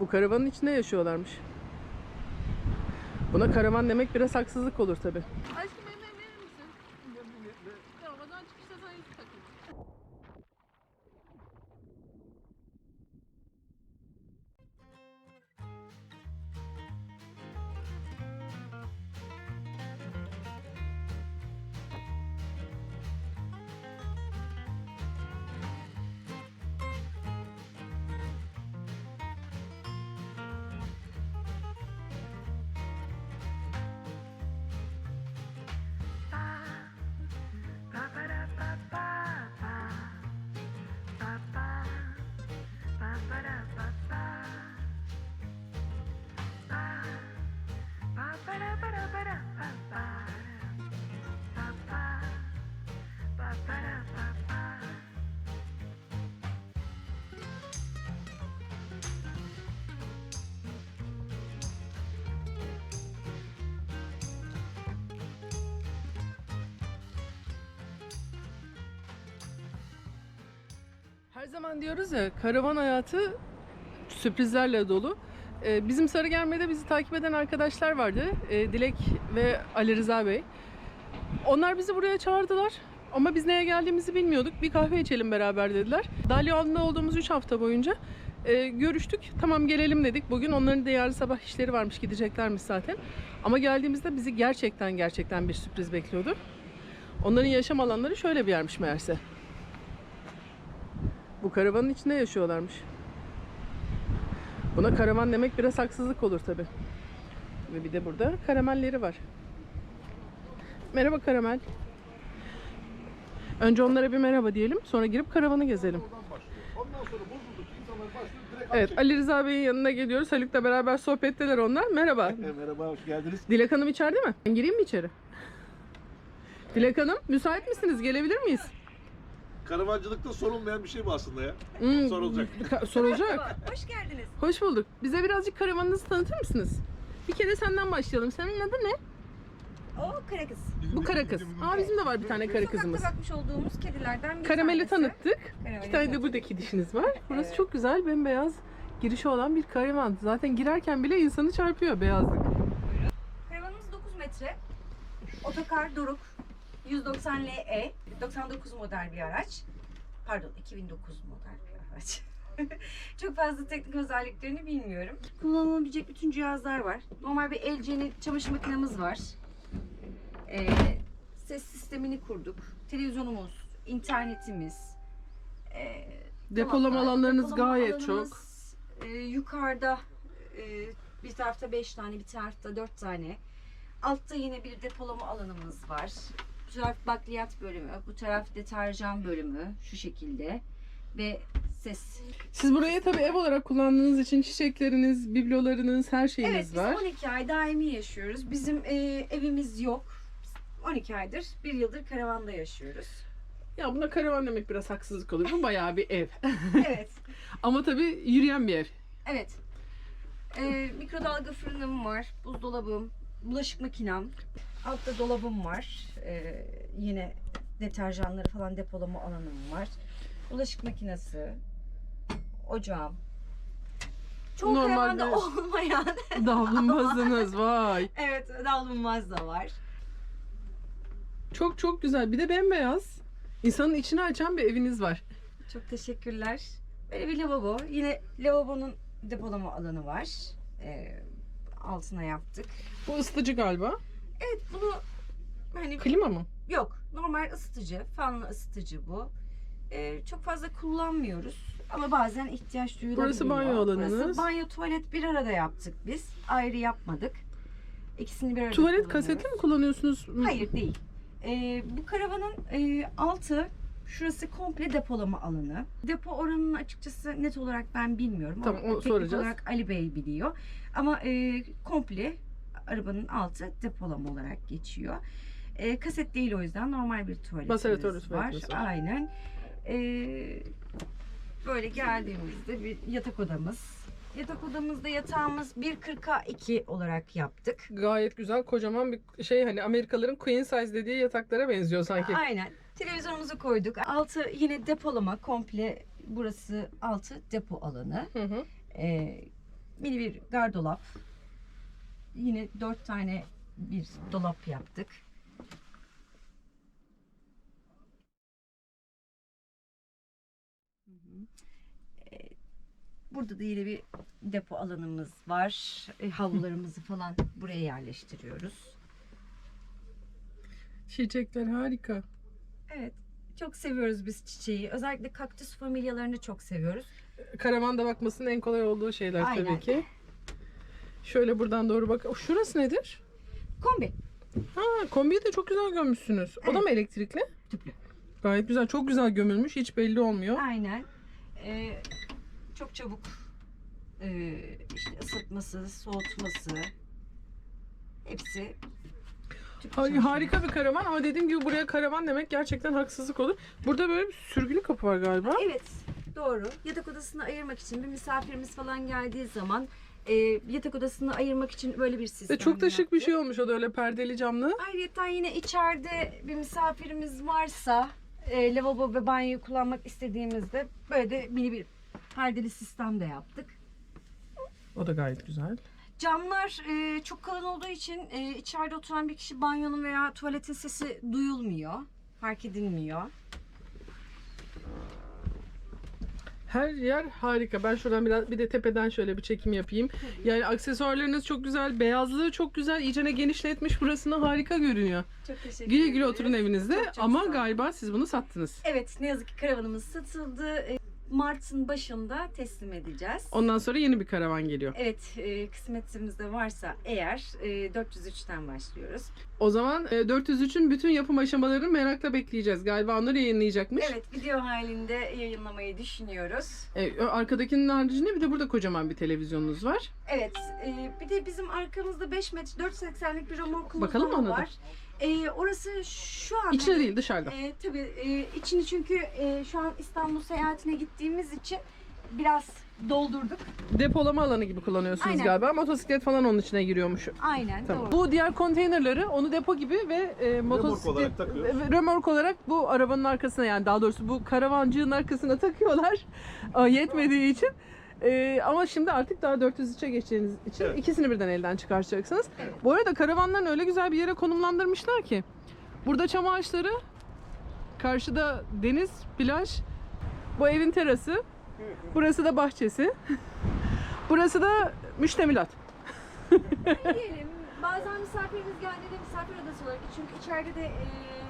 Bu karavanın içinde yaşıyorlarmış. Buna karavan demek biraz haksızlık olur tabi. Aşkım Her zaman diyoruz ya karavan hayatı sürprizlerle dolu. Ee, bizim Sarıgerme'de bizi takip eden arkadaşlar vardı. Ee, Dilek ve Ali Rıza Bey. Onlar bizi buraya çağırdılar. Ama biz neye geldiğimizi bilmiyorduk. Bir kahve içelim beraber dediler. Dalyalı'nda olduğumuz 3 hafta boyunca e, görüştük. Tamam gelelim dedik. Bugün onların da yarın sabah işleri varmış gideceklermiş zaten. Ama geldiğimizde bizi gerçekten gerçekten bir sürpriz bekliyordu. Onların yaşam alanları şöyle bir yermiş meğerse. Bu karavanın içinde yaşıyorlarmış. Buna karavan demek biraz haksızlık olur tabi. Ve bir de burada karamelleri var. Merhaba karamel. Önce onlara bir merhaba diyelim. Sonra girip karavanı gezelim. Oradan başlıyor. Ondan sonra bozulduk. İnsanlar başlıyor. Direkt Evet Ali Rıza Bey'in yanına geliyoruz. Haluk'la beraber sohbetteler onlar. Merhaba. Merhaba, hoş geldiniz. Dilek Hanım içeride mi? Ben gireyim mi içeri? Dilek Hanım müsait misiniz? Gelebilir miyiz? Karavancılıkta sorulmayan bir şey bu aslında ya. Hmm, Sorulacak. sorulacak. Hoş geldiniz. Hoş bulduk. Bize birazcık karavanınızı tanıtır mısınız? Bir kere senden başlayalım. Senin adı ne? O kara kız. Bu kara kız. Aa bizim de var bir tane kara kızımız. Sokakta bakmış olduğumuz kedilerden bir Karameli tanesi. tanıttık. Karameli İki tane de buradaki dişiniz var. Burası Evet. çok güzel, bembeyaz girişi olan bir karavan. Zaten girerken bile insanı çarpıyor beyazlık. Karavanımız 9 metre. Otokar Doruk 190 LE 99 model bir araç. Pardon 2009 model bir araç. Çok fazla teknik özelliklerini bilmiyorum. Kullanılabilecek bütün cihazlar var. Normal bir LG'nin çamaşır makinemiz var. Ee, ses sistemini kurduk. Televizyonumuz, internetimiz. ee, Depolama alanlarınız depolama gayet alanımız, e, yukarıda e, bir tarafta 5 tane, bir tarafta 4 tane. Altta yine bir depolama alanımız var. Bu taraf bakliyat bölümü, bu taraf deterjan bölümü şu şekilde ve ses. Siz buraya tabii ev olarak kullandığınız için çiçekleriniz, biblolarınız, her şeyiniz Evet biz var. 12 ay daimi yaşıyoruz. Bizim e, evimiz yok. 12 aydır, bir yıldır karavanda yaşıyoruz. Ya buna karavan demek biraz haksızlık olur. Bu bayağı bir ev. Evet, Ama tabii yürüyen bir ev. evet. E, mikrodalga fırınım var, buzdolabım, bulaşık makinem, altta dolabım var. E, yine deterjanları falan depolama alanım var. Bulaşık makinesi, ocağım. Çoğu Normalde- olmayan, Davlumbazınız vay. evet davlumbaz da var. Çok çok güzel. Bir de bembeyaz. İnsanın içini açan bir eviniz var. Çok teşekkürler. Böyle bir lavabo. Yine lavabonun depolama alanı var. Ee, altına yaptık. Bu ısıtıcı galiba. Evet bunu hani Klima mı? yok normal ısıtıcı, fanlı ısıtıcı bu. Ee, çok fazla kullanmıyoruz ama bazen ihtiyaç duyulabiliyor. Burası banyo alanınız. Burası banyo tuvalet bir arada yaptık biz. Ayrı yapmadık. İkisini bir arada Tuvalet kullanıyoruz. kasetli mi kullanıyorsunuz? Hayır değil. Ee, bu karavanın e, altı şurası komple depolama alanı. Depo oranını açıkçası net olarak ben bilmiyorum. Tamam, Ama onu teknik soracağız. olarak Ali Bey biliyor. Ama e, komple arabanın altı depolama olarak geçiyor. E, kaset değil o yüzden normal bir tuvaletimiz Masaratörlü var. tuvaletimiz var. Aynen. E, böyle geldiğimizde bir yatak odamız. Yatak odamızda yatağımız 1.40'a 2 olarak yaptık. Gayet güzel kocaman bir şey hani Amerikalıların queen size dediği yataklara benziyor sanki. Aynen. Televizyonumuzu koyduk. Altı yine depolama komple burası altı depo alanı. Hı hı. Ee, mini bir gardolap. Yine dört tane bir dolap yaptık. Ee, Burada da yine bir depo alanımız var. E, Havlularımızı falan buraya yerleştiriyoruz. Çiçekler harika. Evet. Çok seviyoruz biz çiçeği. Özellikle kaktüs familyalarını çok seviyoruz. Karavanda bakmasının en kolay olduğu şeyler Aynen. tabii ki. Şöyle buradan doğru bak. O, Şurası nedir? Kombi. Ha, kombiyi de çok güzel gömmüşsünüz. O da mı elektrikli? Tüplü. Gayet güzel. Çok güzel gömülmüş. Hiç belli olmuyor. Aynen. Ee, çok çabuk e, işte ısıtması, soğutması hepsi tüplü Ha- çalışıyor. harika bir karavan ama dediğim gibi buraya karavan demek gerçekten haksızlık olur. Burada böyle bir sürgülü kapı var galiba. Evet, doğru. Yatak odasını ayırmak için bir misafirimiz falan geldiği zaman e, yatak odasını ayırmak için böyle bir sistem Ve çok da şık bir şey olmuş o da öyle perdeli camlı. Ayrıca yine içeride bir misafirimiz varsa e, lavabo ve banyoyu kullanmak istediğimizde böyle de mini bir perdeli sistem de yaptık. O da gayet güzel. Camlar e, çok kalın olduğu için e, içeride oturan bir kişi banyonun veya tuvaletin sesi duyulmuyor, fark edilmiyor. Her yer harika. Ben şuradan biraz bir de tepeden şöyle bir çekim yapayım. Yani aksesuarlarınız çok güzel, beyazlığı çok güzel. İyicene genişletmiş burasını harika görünüyor. Çok teşekkür Güle güle oturun evinizde Çok çok ama galiba siz bunu sattınız. Evet, ne yazık ki karavanımız satıldı. Mart'ın başında teslim edeceğiz. Ondan sonra yeni bir karavan geliyor. Evet, e, kısmetimizde varsa eğer e, 403'ten başlıyoruz. O zaman e, 403'ün bütün yapım aşamalarını merakla bekleyeceğiz. Galiba onları yayınlayacakmış. Evet, video halinde yayınlamayı düşünüyoruz. E, arkadakinin haricinde bir de burada kocaman bir televizyonunuz var. Evet, e, bir de bizim arkamızda 5 metre 4.80'lik bir remorkumuz Bakalım daha ona da. E, orası şu an... İçine değil dışarıda. E, tabii e, içini çünkü e, şu an İstanbul seyahatine gittiğimiz için biraz doldurduk. Depolama alanı gibi kullanıyorsunuz Aynen. galiba. Motosiklet falan onun içine giriyormuş. Aynen, Tamam. doğru. Bu diğer konteynerleri onu depo gibi ve e, motosiklet olarak takıyoruz. olarak bu arabanın arkasına yani daha doğrusu bu karavancığın arkasına takıyorlar. Aa, Yetmediği için. E, ama şimdi artık daha 403'e geçeceğiniz için Evet. ikisini birden elden çıkartacaksınız. Evet. Bu arada karavanların öyle güzel bir yere konumlandırmışlar ki. Burada çam ağaçları, karşıda deniz, plaj, bu evin terası, burası da bahçesi, burası da müştemilat. Diyelim bazen misafirimiz geldiğinde misafir odası olarak çünkü içeride de e,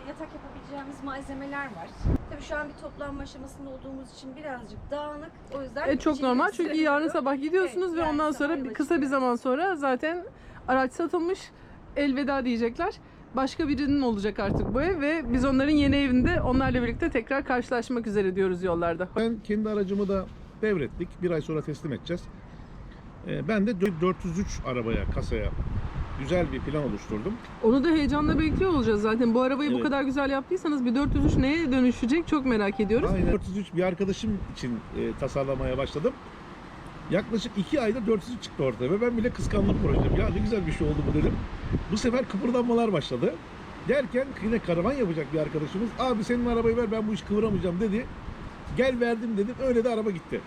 yatak yapabileceğimiz malzemeler var. Tabii şu an bir toplanma aşamasında olduğumuz için birazcık dağınık. O yüzden E, çok normal çünkü yarın sabah gidiyorsunuz Evet, ve ondan sonra bir, kısa bir zaman sonra zaten araç satılmış, elveda diyecekler. Başka birinin olacak artık bu ev ve biz onların yeni evinde onlarla birlikte tekrar karşılaşmak üzere diyoruz yollarda. Ben kendi aracımı da devrettik. Bir ay sonra teslim edeceğiz. Ee, Ben de 403 arabaya, kasaya güzel bir plan oluşturdum. Onu da heyecanla bekliyor olacağız zaten. Bu arabayı bu Evet. kadar güzel yaptıysanız bir 403 neye dönüşecek çok merak ediyoruz. Aynen. 403 bir arkadaşım için e, tasarlamaya başladım. Yaklaşık 2 ayda 403 çıktı ortaya ve ben bile kıskandım projem. Ya ne güzel bir şey oldu bu dedim. Bu sefer kıpırdanmalar başladı. Derken yine karavan yapacak bir arkadaşımız abi senin arabayı ver ben bu işi kıvıramayacağım dedi. Gel verdim dedim öyle de araba gitti.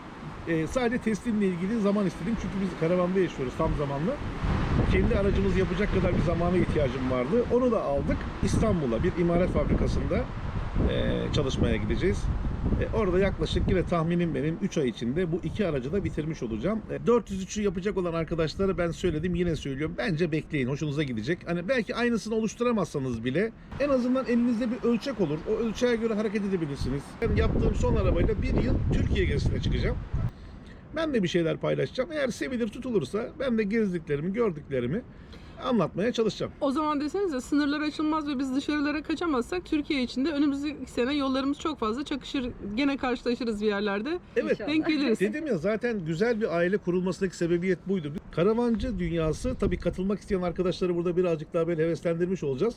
E, sadece teslimle ilgili zaman istedim çünkü biz karavanda yaşıyoruz tam zamanlı. Kendi aracımızı yapacak kadar bir zamana ihtiyacım vardı. Onu da aldık. İstanbul'a bir imalat fabrikasında e, çalışmaya gideceğiz. E, orada yaklaşık yine tahminim benim 3 ay içinde bu iki aracı da bitirmiş olacağım. E, 403'ü yapacak olan arkadaşlara ben söyledim yine söylüyorum. Bence bekleyin hoşunuza gidecek. Hani belki aynısını oluşturamazsanız bile en azından elinizde bir ölçek olur. O ölçeğe göre hareket edebilirsiniz. Ben yaptığım son arabayla bir yıl Türkiye gezisine çıkacağım. Ben de bir şeyler paylaşacağım. Eğer sevilir tutulursa ben de gezdiklerimi, gördüklerimi anlatmaya çalışacağım. O zaman desenize sınırlar açılmaz ve biz dışarılara kaçamazsak Türkiye içinde önümüzdeki sene yollarımız çok fazla çakışır. Gene karşılaşırız bir yerlerde. Evet. İnşallah. Denk geliriz. Dedim ya zaten güzel bir aile kurulmasındaki sebebiyet buydu. Karavancı dünyası tabii katılmak isteyen arkadaşları burada birazcık daha böyle heveslendirmiş olacağız.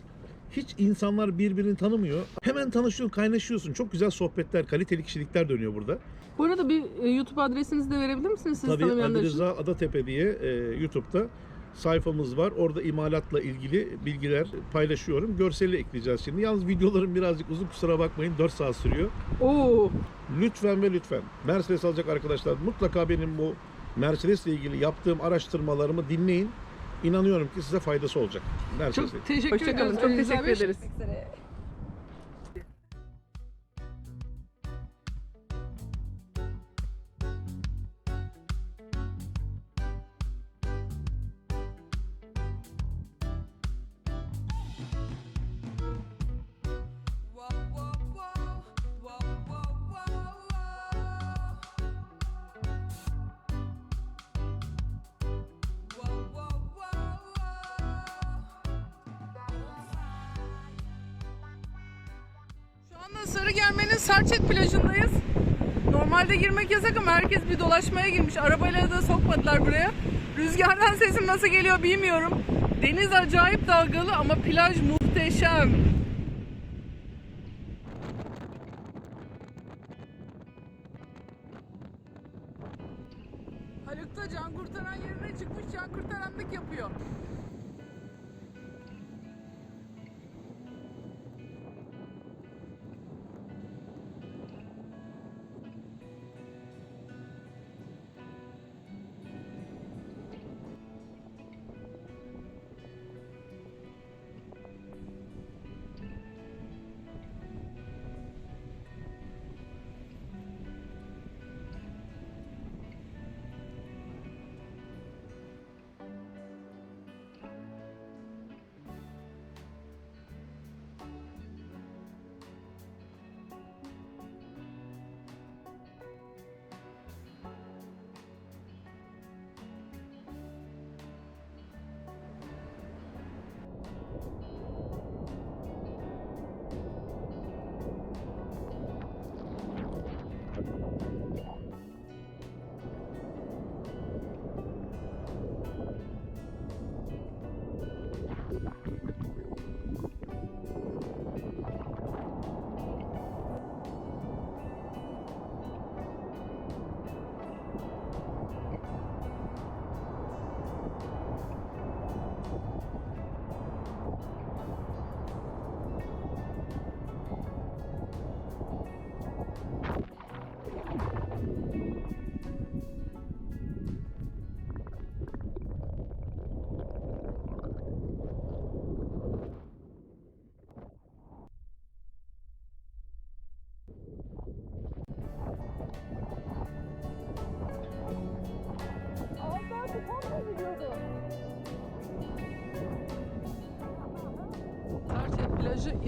Hiç insanlar birbirini tanımıyor. Hemen tanışıyorsun, kaynaşıyorsun. Çok güzel sohbetler, kaliteli kişilikler dönüyor burada. Bu arada bir e, YouTube adresinizi de verebilir misiniz sizi Tabii Ali tanımayanlar için? Rıza Adatepe diye e, YouTube'da sayfamız var. Orada imalatla ilgili bilgiler paylaşıyorum. Görseli ekleyeceğiz şimdi. Yalnız videolarım birazcık uzun kusura bakmayın. 4 saat sürüyor. Oo, Lütfen ve lütfen Mercedes alacak arkadaşlar mutlaka benim bu Mercedes ile ilgili yaptığım araştırmalarımı dinleyin. İnanıyorum ki size faydası olacak. Mercedes'le. Çok teşekkür Hoşça kalın, ediyoruz. çok Ali Rıza teşekkür ederiz. Sarıgerme'nin Sarçet plajındayız. Normalde girmek yasak ama herkes bir dolaşmaya girmiş. Arabayla da sokmadılar buraya. Rüzgardan sesim nasıl geliyor bilmiyorum. Deniz acayip dalgalı ama plaj muhteşem.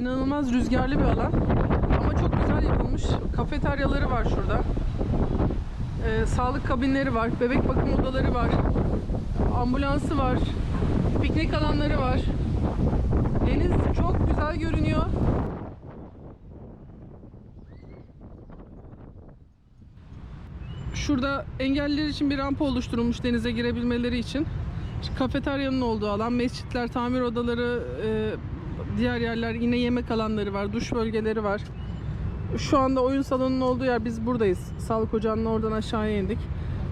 İnanılmaz rüzgarlı bir alan. Ama çok güzel yapılmış. Kafeteryaları var şurada. Ee, sağlık kabinleri var. Bebek bakım odaları var. Ambulansı var. Piknik alanları var. Deniz çok güzel görünüyor. Şurada engelliler için bir rampa oluşturulmuş denize girebilmeleri için. Kafeteryanın olduğu alan, mescitler, tamir odaları, e, diğer yerler yine yemek alanları var, duş bölgeleri var. Şu anda oyun salonunun olduğu yer biz buradayız. Sağlık ocağının oradan aşağıya indik.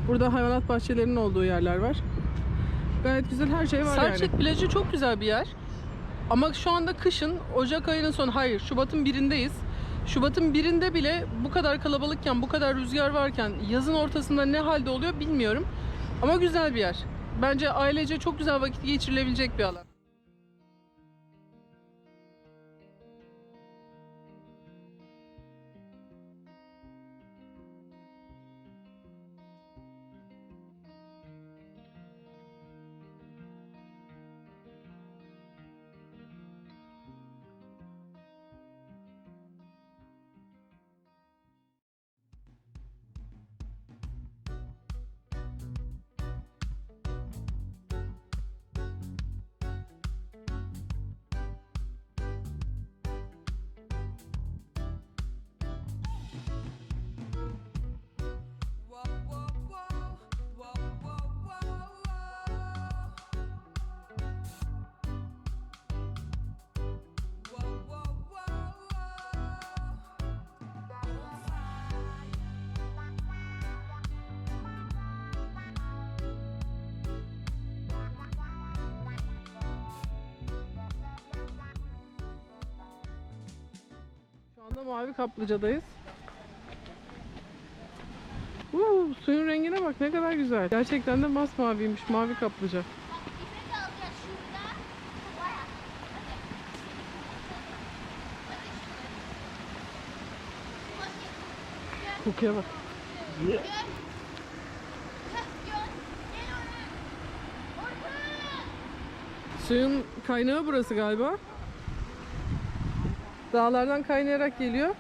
Burada hayvanat bahçelerinin olduğu yerler var. Gayet güzel her şey var Sarçet yani. plajı çok güzel bir yer. Ama şu anda kışın Ocak ayının sonu hayır Şubat'ın birindeyiz. Şubat'ın birinde bile bu kadar kalabalıkken, bu kadar rüzgar varken yazın ortasında ne halde oluyor bilmiyorum. Ama güzel bir yer. Bence ailece çok güzel vakit geçirilebilecek bir alan. Anda Mavi Kaplıca'dayız. Uuu, suyun rengine bak ne kadar güzel. Gerçekten de masmaviymiş. Mavi kaplıca. Kokuya bak. Suyun kaynağı burası galiba. Dağlardan kaynayarak geliyor.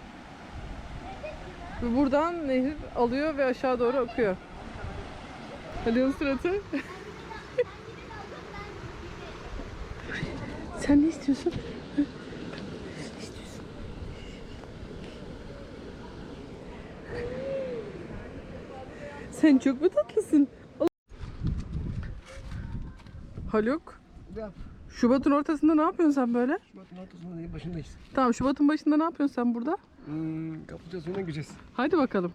Ve buradan nehir alıyor ve aşağı doğru akıyor. Halil'in suratı. Sen ne istiyorsun? Sen çok mu tatlısın? Haluk. Ya Şubat'ın ortasında ne yapıyorsun sen böyle? Şubat'ın ortasında değil başındayız. Tamam Şubat'ın başında ne yapıyorsun sen burada? Hmm, kapıca suyuna gireceğiz. Haydi bakalım.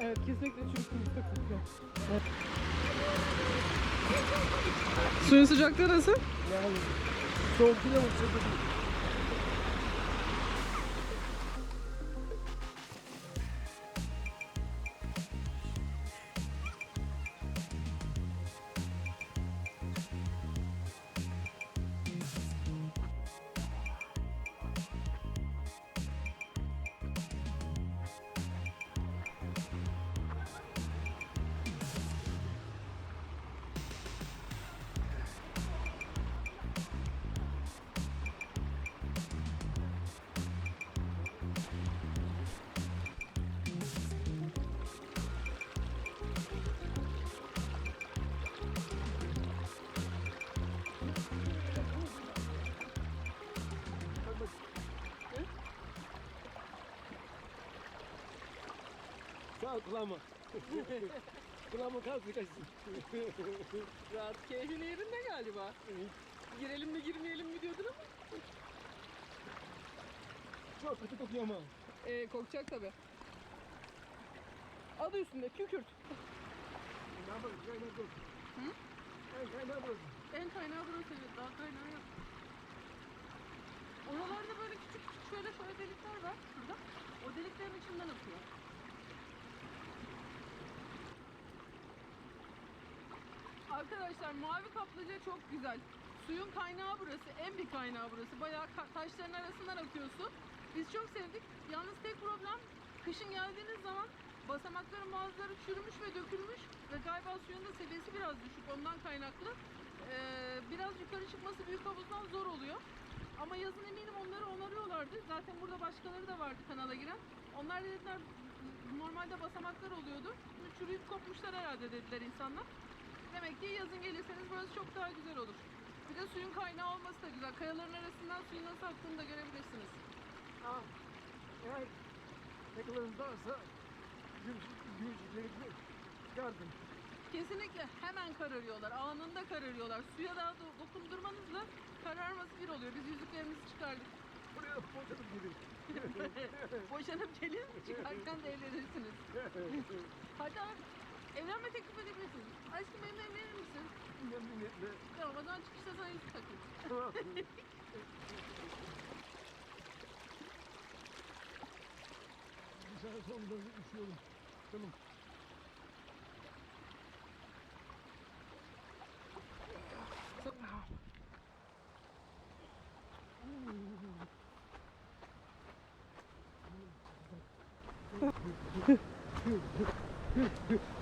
Evet kesinlikle çünkü kumlukta kokuyor. Suyun sıcaklığı nasıl? Yani soğuk değil ama sıcak değil. Sağ ol kulağıma. kulağıma kalsın kaçsın. Rahat keyfin yerinde galiba. Girelim mi girmeyelim mi diyordun ama. Çok kötü kokuyor ama. Ee, korkacak tabi. Adı üstünde kükürt. Ne yapalım? Kaynağı. Hı? En kaynağı burası. En kaynağı burası evet. Daha kaynağı yok. Oralarda böyle küçük küçük şöyle şöyle delikler var. Şurada. O deliklerin içinden akıyor. Arkadaşlar mavi kaplıca çok güzel. Suyun kaynağı burası. En bir kaynağı burası. Bayağı taşların arasından akıyorsun. Biz çok sevdik. Yalnız tek problem kışın geldiğiniz zaman basamakların bazıları çürümüş ve dökülmüş ve galiba suyun da seviyesi biraz düşük ondan kaynaklı. Ee, biraz yukarı çıkması büyük havuzdan zor oluyor. Ama yazın eminim onları onarıyorlardı. Zaten burada başkaları da vardı kanala giren. Onlar dediler normalde basamaklar oluyordu. Şimdi çürüyüp kopmuşlar herhalde dediler insanlar. Demek ki yazın gelirseniz burası çok daha güzel olur. Bir de suyun kaynağı olması da güzel. Kayaların arasından suyun nasıl aktığını da görebilirsiniz. Aa, eğer takılarınız varsa gümüşleri çıkartın. Kesinlikle hemen kararıyorlar. Anında kararıyorlar. Suya daha do- dokundurmanızla kararması bir oluyor. Biz yüzüklerimizi çıkardık. Buraya boşalıp gidin. Boşanıp gelin çıkarken de evlenirsiniz. Hatta evlenme teklif edebilirsiniz. Aşkım benimle evlenir misin? Memnuniyetle. Tamam o zaman çıkışta sana yüzük takayım. Tamam. Dışarı sonunda üşüyorum. Tamam.